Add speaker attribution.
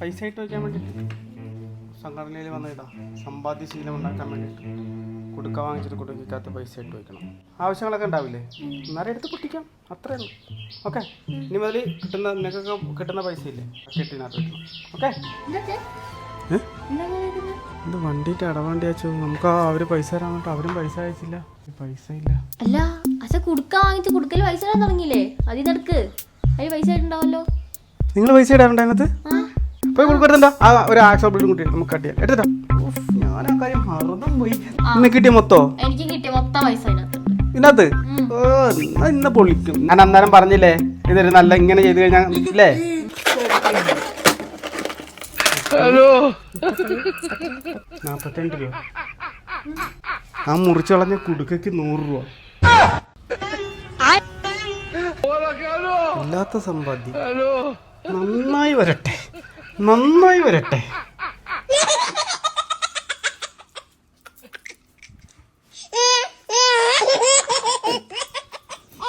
Speaker 1: പൈസ ആയിട്ട് വയ്ക്കാൻ വേണ്ടിയിട്ട് സംഘടനയിൽ വന്നതാ സമ്പാദ്യശീലം ഉണ്ടാക്കാൻ വേണ്ടിയിട്ട് കൊടുക്കാൻ വാങ്ങിച്ചിട്ട് കൊടുക്കാത്ത പൈസ ഇട്ട് വയ്ക്കണം. ആവശ്യങ്ങളൊക്കെ ഉണ്ടാവില്ലേ? എന്നാലും എടുത്ത് പൊട്ടിക്കാം. അത്രേ ഉള്ളൂ. ഓക്കെ? ഇനി മുതൽ കിട്ടുന്ന നിങ്ങൾക്കൊക്കെ കിട്ടുന്ന പൈസ ഇല്ലേ? കെട്ടിനകത്ത് വെക്കണം ഓക്കെ? ഇത് വണ്ടിയിട്ട് അടവാണ്ടി അയച്ചു നമുക്ക് അവർ പൈസ തരാൻ വേണ്ടി അവരും പൈസ അയച്ചില്ല. പൈസ ഇല്ല.
Speaker 2: അല്ല അച്ഛ കുടുക്ക വാങ്ങിച്ച് കുടുക്കൽ പൈസ തരാൻ തുടങ്ങിയില്ലേ? അതിൽ നടക്ക് അതിൽ പൈസ ആയിട്ടുണ്ടാവല്ലോ.
Speaker 1: നിങ്ങൾ പൈസ ഇടാറുണ്ട് അതിനകത്ത്? പോയി കൊടുക്കരുതണ്ട ആ ഒരു ആക്സോ ബിൽഡും കിട്ടി നമുക്ക് കട്ട് ചെയ്യാം. ഞാൻ ആ കാര്യം മറന്നും പോയി. ഇന്ന് കിട്ടിയ മൊത്തോ?
Speaker 2: എനിക്ക് കിട്ടിയ മൊത്തം പൈസ
Speaker 1: ഇതിനകത്ത്? ഓ ഇന്ന് പൊളിക്കും. ഞാൻ അന്നേരം പറഞ്ഞില്ലേ ഇതൊരു നല്ല ഇങ്ങനെ ചെയ്ത് കഴിഞ്ഞാൽ ഇല്ലേ? ഹലോ. നാപ്പത്തിരണ്ട് രൂപ. ആ മുറിച്ച് കളഞ്ഞ കുടുക്കയ്ക്ക് നൂറ് രൂപ. ഇല്ലാത്ത സമ്പാദ്യം. നന്നായി വരട്ടെ. നന്നായി വരട്ടെ.